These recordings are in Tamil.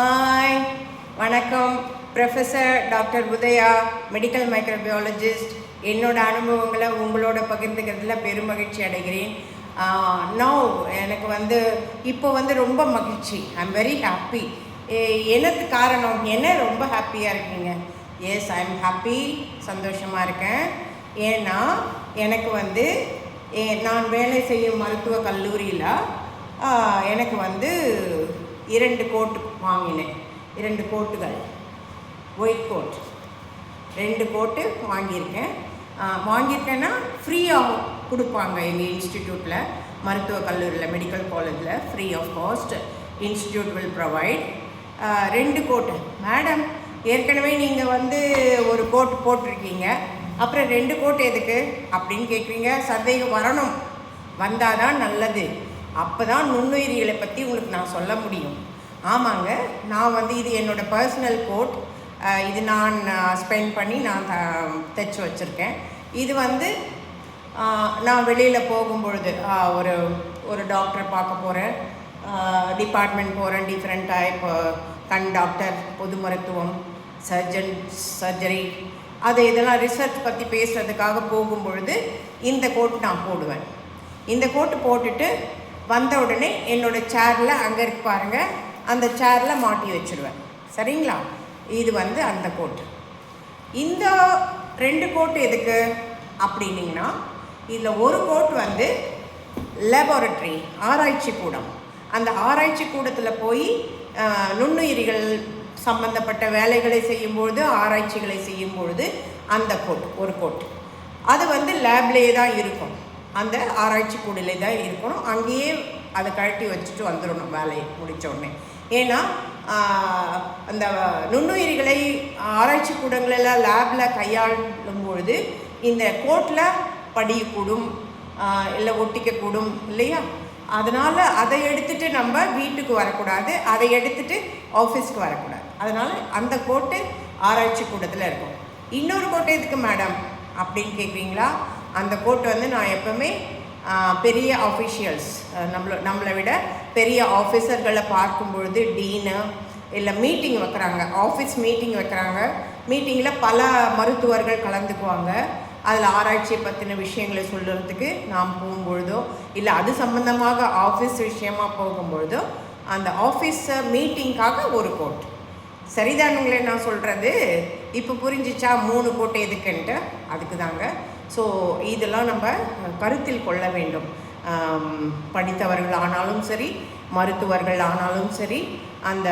ஹாய் வணக்கம். Professor doctor Udaya medical microbiologist என்னோட அனுபவங்களை உங்களோட பகிர்ந்துக்கிறதுல பெருமகிழ்ச்சி அடைகிறேன். நோ எனக்கு வந்து இப்போ வந்து ரொம்ப மகிழ்ச்சி. ஐ எம் வெரி ஹாப்பி என்னது காரணம்? என்ன ரொம்ப ஹாப்பியாக இருக்கீங்க? எஸ் ஐ எம் ஹாப்பி சந்தோஷமாக இருக்கேன். ஏன்னா எனக்கு வந்து ஏ- நான் வேலை செய்யும் மருத்துவ கல்லூரியில் எனக்கு வந்து இரண்டு கோட்டு வாங்கினேன். இரண்டு கோட்டுகள். ஒயிட் கோட் ரெண்டு கோட்டு வாங்கியிருக்கேன். வாங்கியிருக்கேன்னா ஃப்ரீயாக கொடுப்பாங்க எங்கள் இன்ஸ்டிடியூட்டில் மருத்துவக் கல்லூரியில் மெடிக்கல் காலேஜில் free of cost institute will provide ரெண்டு கோட்டு. மேடம் ஏற்கனவே நீங்கள் வந்து ஒரு கோட் போட்டிருக்கீங்க. அப்புறம் ரெண்டு கோட் எதுக்கு அப்படின்னு கேட்குறீங்க. சந்தேகம் வரணும். வந்தால் தான் நல்லது. அப்போ தான் நுண்ணுயிரிகளை பற்றி உங்களுக்கு நான் சொல்ல முடியும். ஆமாங்க நான் வந்து இது என்னோடய பர்சனல் கோட் இது நான் ஸ்பெண்ட் பண்ணி நான் த- தைச்சி வச்சுருக்கேன். இது வந்து நான் வெளியில் போகும்பொழுது ஒரு ஒரு டாக்டரை பார்க்க போகிறேன் டிபார்ட்மெண்ட் போகிறேன் டிஃப்ரெண்ட் டைப் கண் டாக்டர் பொது மருத்துவம் சர்ஜன் சர்ஜரி அது இதெல்லாம் ரிசர்ச் பற்றி பேசுகிறதுக்காக போகும்பொழுது இந்த கோட் நான் போடுவேன். இந்த கோட்டு போட்டுட்டு வந்த உடனே என்னோடய சேரில் அங்கே இருக்கு பாருங்க. அந்த சேரில் மாட்டி வச்சுருவேன். சரிங்களா? இது வந்து அந்த கோட்டு இந்த ரெண்டு கோட்டு எதுக்கு? அப்படின்னீங்கன்னா இதில் ஒரு கோட் வந்து லேபார்டரி ஆராய்ச்சி கூடம். அந்த ஆராய்ச்சி கூடத்தில் போய் நுண்ணுயிரிகள் சம்பந்தப்பட்ட வேலைகளை செய்யும்பொழுது ஆராய்ச்சிகளை செய்யும்பொழுது அந்த கோட் ஒரு கோட் அது வந்து லேப்லேயே தான் இருக்கும். அந்த ஆராய்ச்சி கூடையிலே தான் இருக்கணும். அங்கேயே அதை கழட்டி வச்சுட்டு வந்துடணும் வேலையை முடிச்ச உடனே. ஏன்னா அந்த நுண்ணுயிரிகளை ஆராய்ச்சி கூடங்களெல்லாம் லேபில் கையாளும் பொழுது இந்த கோட்டில் படியக்கூடும் இல்லை ஒட்டிக்கக்கூடும் இல்லையா? அதனால் அதை எடுத்துகிட்டு நம்ம வீட்டுக்கு வரக்கூடாது. அதை எடுத்துகிட்டு ஆஃபீஸ்க்கு வரக்கூடாது. அதனால் அந்த கோட்டு ஆராய்ச்சி கூடத்தில் இருக்கும் இன்னொரு கோட்டை எதுக்கு மேடம் அப்படின்னு கேட்குறீங்களா? அந்த கோட் வந்து நான் எப்போவுமே பெரிய ஆஃபிஷியல்ஸ் நம்மள நம்மளை விட பெரிய ஆஃபீஸர்களை பார்க்கும் பொழுது டீனு இல்லை மீட்டிங் வைக்கிறாங்க ஆஃபீஸ் மீட்டிங் வைக்கிறாங்க. மீட்டிங்கில் பல மருத்துவர்கள் கலந்துக்குவாங்க. அதில் ஆராய்ச்சியை பற்றின விஷயங்களை சொல்கிறதுக்கு நாம் போகும்பொழுதோ இல்லை அது சம்மந்தமாக ஆஃபீஸ் விஷயமா போகும்பொழுதோ அந்த ஆஃபீஸ் மீட்டிங்காக ஒரு கோட் சரிதானுங்களே நான் சொல்கிறது இப்போ புரிஞ்சிச்சா மூணு கோட்டை எதுக்குன்ட்டு? அதுக்கு தாங்க ஸோ இதெல்லாம் நம்ம கருத்தில் கொள்ள வேண்டும். படித்தவர்கள் ஆனாலும் சரி மருத்துவர்கள் ஆனாலும் சரி அந்த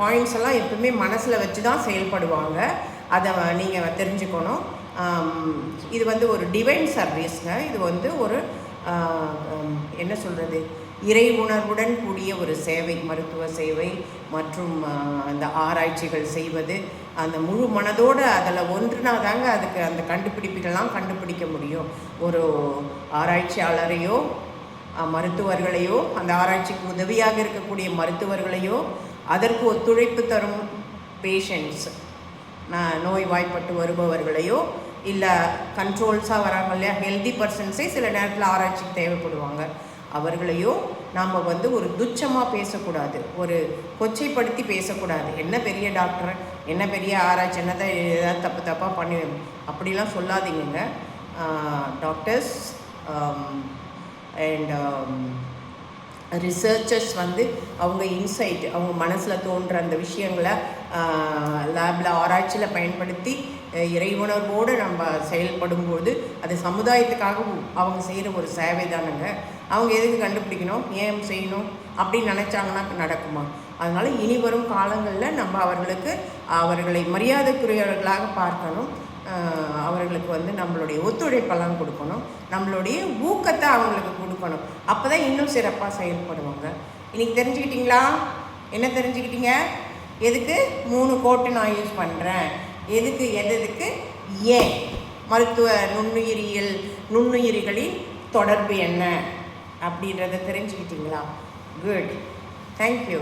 பாயிண்ட்ஸ் எல்லாம் எப்பவுமே மனசில் வச்சு தான் செயல்படுவாங்க. அதை நீங்கள் தெரிஞ்சுக்கணும். இது வந்து ஒரு டிவைன் சர்வீஸ்ங்க இது வந்து ஒரு என்ன சொல்கிறது இறை உணர்வுடன் கூடிய ஒரு சேவை மருத்துவ சேவை மற்றும் அந்த ஆராய்ச்சிகள் செய்வது அந்த முழு மனதோடு அதில் ஒன்றுனா தாங்க அதுக்கு அந்த கண்டுபிடிப்புகள்லாம் கண்டுபிடிக்க முடியும். ஒரு ஆராய்ச்சியாளரையோ மருத்துவர்களையோ அந்த ஆராய்ச்சிக்கு உதவியாக இருக்கக்கூடிய மருத்துவர்களையோ அதற்கு ஒத்துழைப்பு தரும் பேஷண்ட்ஸ் நோய்வாய்ப்பட்டு வருபவர்களையோ இல்லை கண்ட்ரோல்ஸாக வராங்க இல்லையா? ஹெல்தி பர்சன்ஸே சில நேரத்தில் ஆராய்ச்சிக்கு தேவைப்படுவாங்க. அவர்களையோ நாம் வந்து ஒரு துச்சமாக பேசக்கூடாது. ஒரு கொச்சைப்படுத்தி பேசக்கூடாது. என்ன பெரிய டாக்டர்? என்ன பெரிய ஆராய்ச்சி? என்னதான் ஏதாவது தப்பு தப்பாக பண்ணி அப்படிலாம் சொல்லாதீங்க டாக்டர்ஸ் அண்ட் ரிசர்ச்சர்ஸ் வந்து அவங்க இன்சைட் அவங்க மனசில் தோன்ற அந்த விஷயங்களை லேபில் ஆராய்ச்சியில் பயன்படுத்தி இறைவுணர்வோடு நம்ம செயல்படும்போது அது சமுதாயத்துக்காக அவங்க செய்கிற ஒரு சேவை தானுங்க. அவங்க எதுக்கு கண்டுபிடிக்கணும்? ஏன் செய்யணும்? அப்படின்னு நினச்சாங்கன்னா நடக்குமா? அதனால் இனி வரும் காலங்களில் நம்ம அவர்களுக்கு அவர்களை மரியாதைக்குரியவர்களாக பார்க்கணும். அவர்களுக்கு வந்து நம்மளுடைய ஒத்துழைப்பெல்லாம் கொடுக்கணும். நம்மளுடைய ஊக்கத்தை அவங்களுக்கு கொடுக்கணும். அப்போ தான் இன்னும் சிறப்பாக செயல்படுவாங்க. இன்றைக்கி தெரிஞ்சுக்கிட்டீங்களா? என்ன தெரிஞ்சுக்கிட்டீங்க? எதுக்கு? மூணு கோட்டு நான் யூஸ் பண்ணுறேன் எதுக்கு எது எதுக்கு ஏன் மருத்துவ நுண்ணுயிரியல் நுண்ணுயிரிகளின் தொடர்பு என்ன? அப்படின்றத தெரிஞ்சுக்கிட்டீங்களா? Good thank you